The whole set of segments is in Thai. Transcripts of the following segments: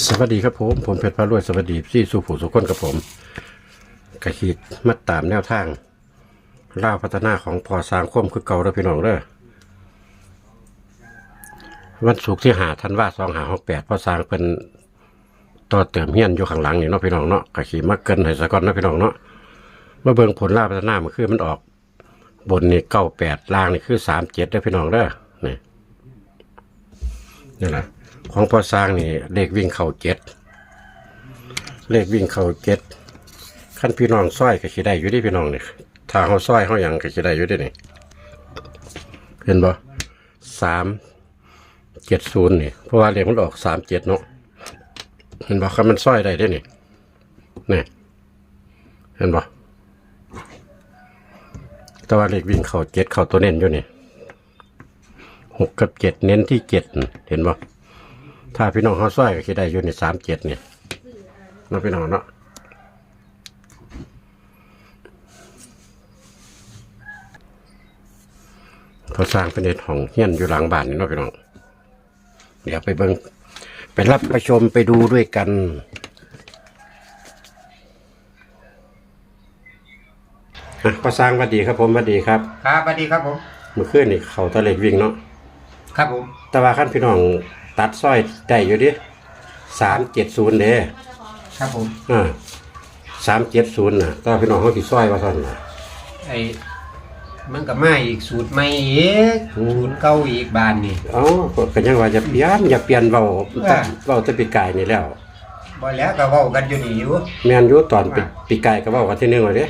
สวัสดีครับผม ผมเพชรพารวยสวัสดีพี่สุผู้สุคนกับผมกระขีดมัดตามแนวทางล่าพัฒนาของพอสร้างคมคือเก่าแล้วพี่น้องเด้อวันศุกร์ที่หาทันว่าสองหาหกแปดพอสร้างเป็นต่อเติมเฮียนอยู่ข้างหลังนี่เนาะพี่น้องเนาะกระขีดมาเกินให้สะก่อนเนาะพี่น้องเนาะมาเบิ่งผลล่าพัฒนามันคือมันออก บนนี่เก้าแปดล่างนี่คือสามเจ็ดเด้อพี่น้องเด้อนี่นี่แหละ ของพอสร้างนี่เลขวิ่งเข่าเจ็ดเลขวิ่งเข่าเจ็ดขั้นพี่น้องซ้อยก็สิได้อยู่ที่พี่น้องนี่ถ้าเขาซ้อยเขาหยังก็สิได้อยู่ที่นี่เห็นบ่สามเจ็ดศูนย์นี่เพราะว่าเลขมันออกสามเจ็ดเนาะเห็นบ่คันมันซ้อยได้เด้นี่นี่เห็นบ่แต่ว่าเลขวิ่งเข่าเจ็ดเข่าตัวเน้นอยู่นี่หกกับเจ็ดเน้นที่เจ็ดเห็นบ่ ถ้าพี่น้องเขาซ้อยก็คิดได้อยู่ในสามเจ็ดเนี่ยเนาะพี่น้องเนาะเขาสร้างเป็นเด็ดของเฮียนอยู่หลังบ้านนี่เนาะพี่น้อง เดี๋ยวไปเบิงไปรับไปชมไปดูด้วยกันอะก็สร้างหวัดดีครับผมหวัดดีครับ ครับสวัสดีครับผม เมื่อคืนนี่เขาตะเล็กวิ่งเนาะ ครับผม แต่ว่าขั้นพี่น้อง ตัดสร้อยได้อยู่ดิสามเจ็ดศูนย์เด้ครับผมอ่าสามเจ็ดศูนย์น่ะ ก็พี่น้องเขาติดสร้อยว่าท่านน่ะ ไอ้มันก็มาอีกสูตรใหม่อีกอืม สูตรเก่าอีกบานนี่ เอ้าก็ยังว่าจะเปลี่ยนอย่าเปลี่ยนเบาอ่าเบาแตะปีกายนี่แล้ว บ่แล้วก็เว้ากันอยู่นี่อยู่ แม่นอยู่ตอนปีอ่าปีกายก็เบากันที่หนึงเลยเด้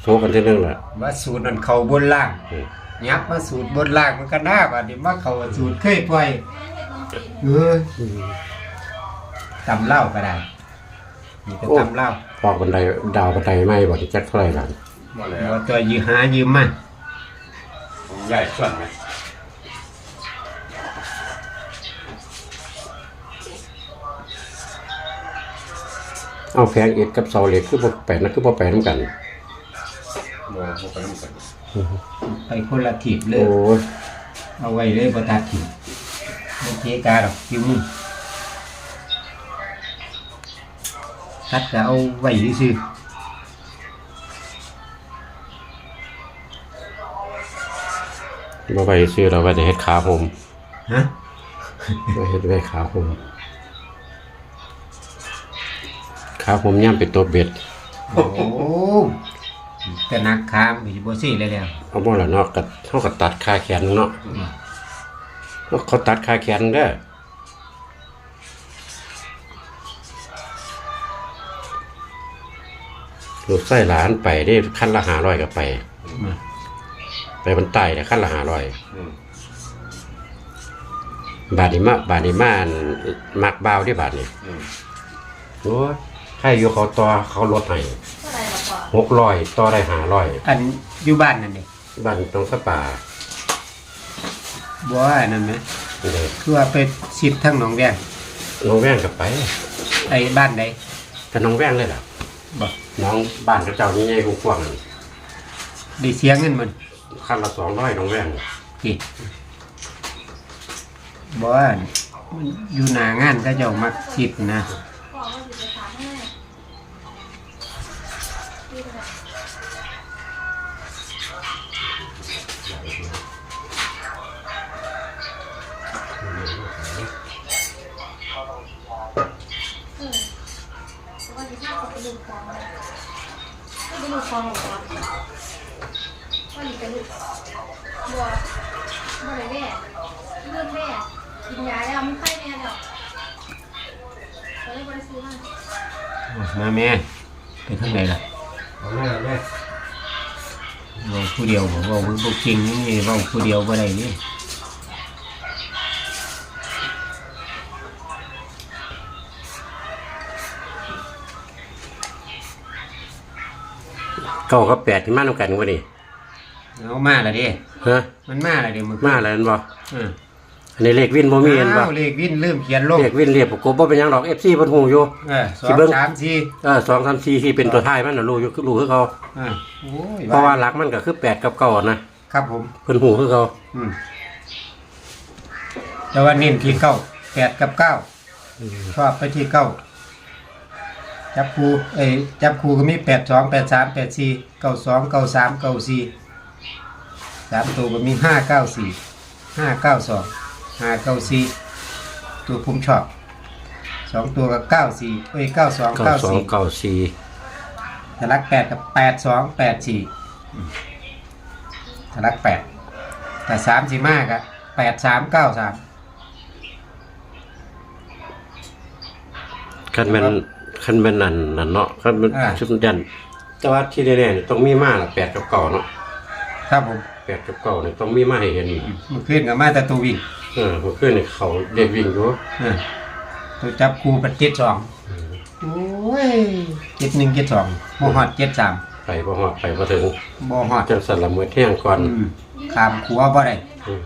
โซกันที่หนึงแหละ ว่าสูตรนั้นเข้าบนล่างอืม ยับมาสูตรบนล่างมันก็น่าบาดนี้มาเข้าสูตรเคยปล่อย เออตำเหล้าก็ได้นี่ก็ตำเหล้าออกบันไดดาวบันไดไม่บ่ที่จักเท่าไหร่ล่ะบ่ตัวยืมหายืมมาใหญ่ส่วนไหมเอาแพงเอ็ดกับเสาเหล็กคือบ่แปดนะคือบ่แปดน้ำกันบ่บ่ไปนำกันไปคนละทีบเลยโอ้ยเอาไว้เลยบ่ตัดทีบ บ่เทกาดอกคิวมึงตัดก็เอาไว้ซื่อบ่ไปซื้อเราว่าจะเฮ็ดขาผมๆฮะบ่เฮ็ดไว้ขาผมขาผมย่ำเป็นตัวเบ็ดโอ้แต่นักค้ามก็สิบ่ซี่เลยแล้วเอาบ่ละเนาะก็เฮาก็ตัดขาแขนเนาะ เขาตัดขาแขนเด้อลูกไส้หลานไปได้ขั้นละห้าร้อยก็ไป ไปมันใต้แต่ขั้นละห้าร้อยอืมบาดนี้มาบาดนี้มาอันมักบ่าวที่บาดนี้อืมโอ้ยให้อยู่เขาต่อเขาลดให้หกร้อยต่อได้ห้าร้อยอันอยู่บ้านนั่นนี่บ้านตรงสปา บ่ว่าอันนั้นไหมนี่เลยคือว่าไปสิบทั้งหนองแดงน้องแว่งกับไปไอ้บ้านใดแต่น้องแว่งเลยล่ะบ่น้องบ้านกระเจ้านี่ใหญ่กว้างๆนั่นได้เสียเงินมันขั้นละสองร้อยน้องแว่งกี่บ่ว่ามันอยู่หน้างานเขาเจ้ามักสิบนะ วันนี้ไปดูบัวบัวอะไรแม่เรื่องแม่กินยาแล้วมันไข้แม่แล้วตอนนี้บริสุทธิ์มากมาแม่ไปทางไหนล่ะเอาแม่เอาแม่เว่าผู้เดียวบ่เว่าบ่เก่งนี่เว่าผู้เดียวบ่ได้นี่เก้ากับแปดที่มาทำกันวะนี่ เอามาและเด้ฮะมันมาและเด้มึงมาแล้วเห็นบ่เอออันนี้เลขวินบ่มีเห็นบ่อ้าวเลขวินเริ่มเขียนลงเลขวินเรียบประกบบ่เป็นหยังดอก FC เพิ่นฮู้อยู่ เออสอสิงเบิ่ง สามสี่เออ2 3 4ที่เป็นตัวท้ายมันน่ะรู้อยู่คือรู้คือเขาอ่าโอ้ยเพราะว่าหลักมันก็คือแปดกับเก้านะ ครับผม เพิ่นฮู้คือเขาอืมแต่ว่าเน้นที่เก้าแปดกับเก้าชอบไปที่เก้าจับครูเอ้ยจับครูก็มีแปดสองแปดสามแปดสี่เก้าสองเก้าสามเก้าสี่ สามตัวก็มีห้าเก้าสี่ห้าเก้าสองห้าเก้าสี่ตัวผมชอบสองตัวก็เก้าสี่เอ้ยเก้าสองเก้าเก้าสองสี่เก้าสี่ทะลักแปดกับแปดสองแปดสี่ทะลักแปดแต่สามสี่มากอะแปดสามเก้าสามคันแม่นคันแม่นนั่นนั่นเนาะคันแมันอ่าชุดยันแต่ว่าที่แน่ๆนี่ต้องมีมาละแปดกับเก่าเนาะครับผมแปดกับเก่านี่ต้องมีมาให้เห็นเมื่อคืนกับมาแต่ตัววิ่งเออเมื่อคืนนี่เขาเด็กวิ่งอยู่เออตัวจับครูเป็นเจ็ดสองโอ้ยเจ็ดหนึ่งเจ็ดสองโมหอดเจ็ดสามไปบ่ฮอดไปบ่ถึงโมหอดจังสั่นละมื้อเที่ยงก่อนอืมขามขัวบ่ได้อืม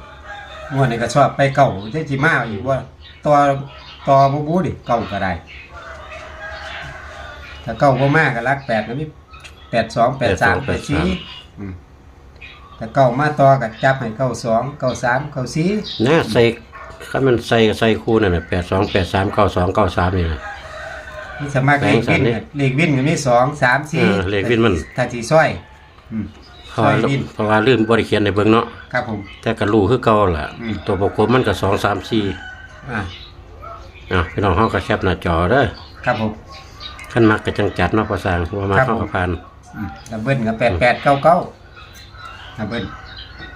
งวดนี้ก็ชอบไปเก่าที่จีมาอีกว่าตัวตัวบูบูดิเก่าก็ได้ถ้าเก่าบ่มากก็รักแปดก็มีแปดสองแปดสามแปดสี่อืม ถ้าเก่ามาต่อก็จับให้เก้าสองเก้าสามเก้าสี่นะใส่คันมันใส่ก็ใส่คู่นั่นน่ะ82 83 92 93นี่นะนี่สมัครเลขวินแปลงสันนี่น่ะเลขวินก็มีสองสามสี่เออเลขวินมัน ถ้าสีซ้อยอืมเพราะว่าซอยวินเพราะว่าลืมบ่ได้เขียนในเบิ่งเนาะครับผม แต่ก็รู้คือเก่าล่ะ อืม ตัวประกบมันก็2 3 4อ่าอะพี่น้องเฮาก็แคปหน้าจอเด้อครับผมคันมักก็จังจัดเนาะพอสร้างว่ามาครับเข้าผม กับพันอืมดับเบิ้ลก็แปดแปดเก้าเก้า ดับเบิ้ล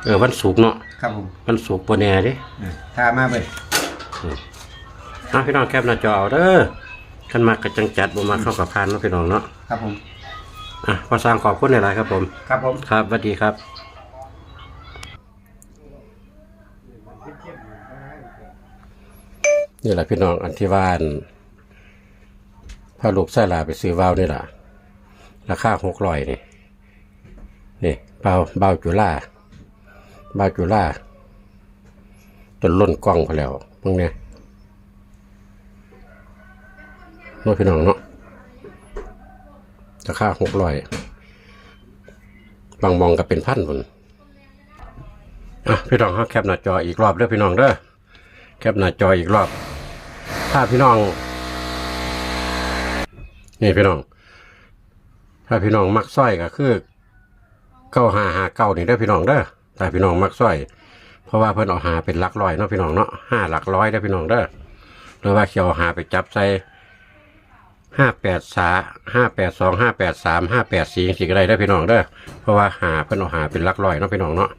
เออวันศุกร์เนาะครับผมวันศุกร์บ่แน่เด้อ่าถ้ามาเบิ้ลอะพี่น้องแคปหน้าจอเอาเด้อคันมักก็จังจัดบ่มาเข้ากับพันเนาะพี่น้องเนาะครับผม อะพอสร้างขอบคุณหลายๆครับผม ครับผม ครับสวัสดีครับนี่แหละพี่น้องอันที่ว่านพาลูกไส้ลาไปซื้อว่าวนี่แหละราคาหกร้อยนี่ นี่ เบาเบาจุลาเบาจุลาจนล้นกล้องไปแล้วพวกเนี้ยน้องพี่น้องเนาะราคาหกร้อยบางมองก็เป็นพันคนอะพี่น้องเขาแคปหน้าจออีกรอบเด้อพี่น้องเด้อแคปหน้าจออีกรอบ ถ้าพี่น้อง นี่พี่น้อง ถ้าพี่น้องมักสร้อยก็คือ เก้าหาหาเก้านี่เด้พี่น้องเด้อถ้พี่น้องมักสร้อย เพราะว่าเพิ่นเอาหาเป็นหลักร้อยเนาะพี่น้องเนาะห้าหลักร้อยเด้พี่น้องเด้อหรือว่าเขียวหาไปจับใส่ห้าแปดสาห้าแปดสองห้าแปดสามห้าแปดสี่สี่ก็ได้เด้พี่น้องเด้อเพราะว่าหาเพิ่นเอาหาเป็นหลักร้อยเนาะพี่น้องเนาะ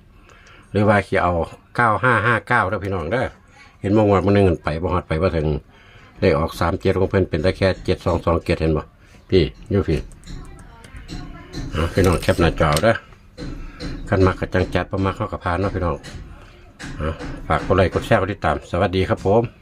หรือว่าเขียวเอาเก้าห้าห้าเก้าเด้พี่น้องเด้อเห็นมองว่ามันนึงมันไปบ่ฮอดไปว่าถึงได้ออกสามเจ็ดของเพิ่นเป็นได้แค่เจ็ดสองสองเจ็ดเห็นบ่พี่ยูพี่พี่น้องแคปหน้าจอเด้อ กันมากกระจังจัดประมาเข้ากับพานเนาะพี่น้องฝากกดไลค์กดแชร์กดติดตาม สวัสดีครับผม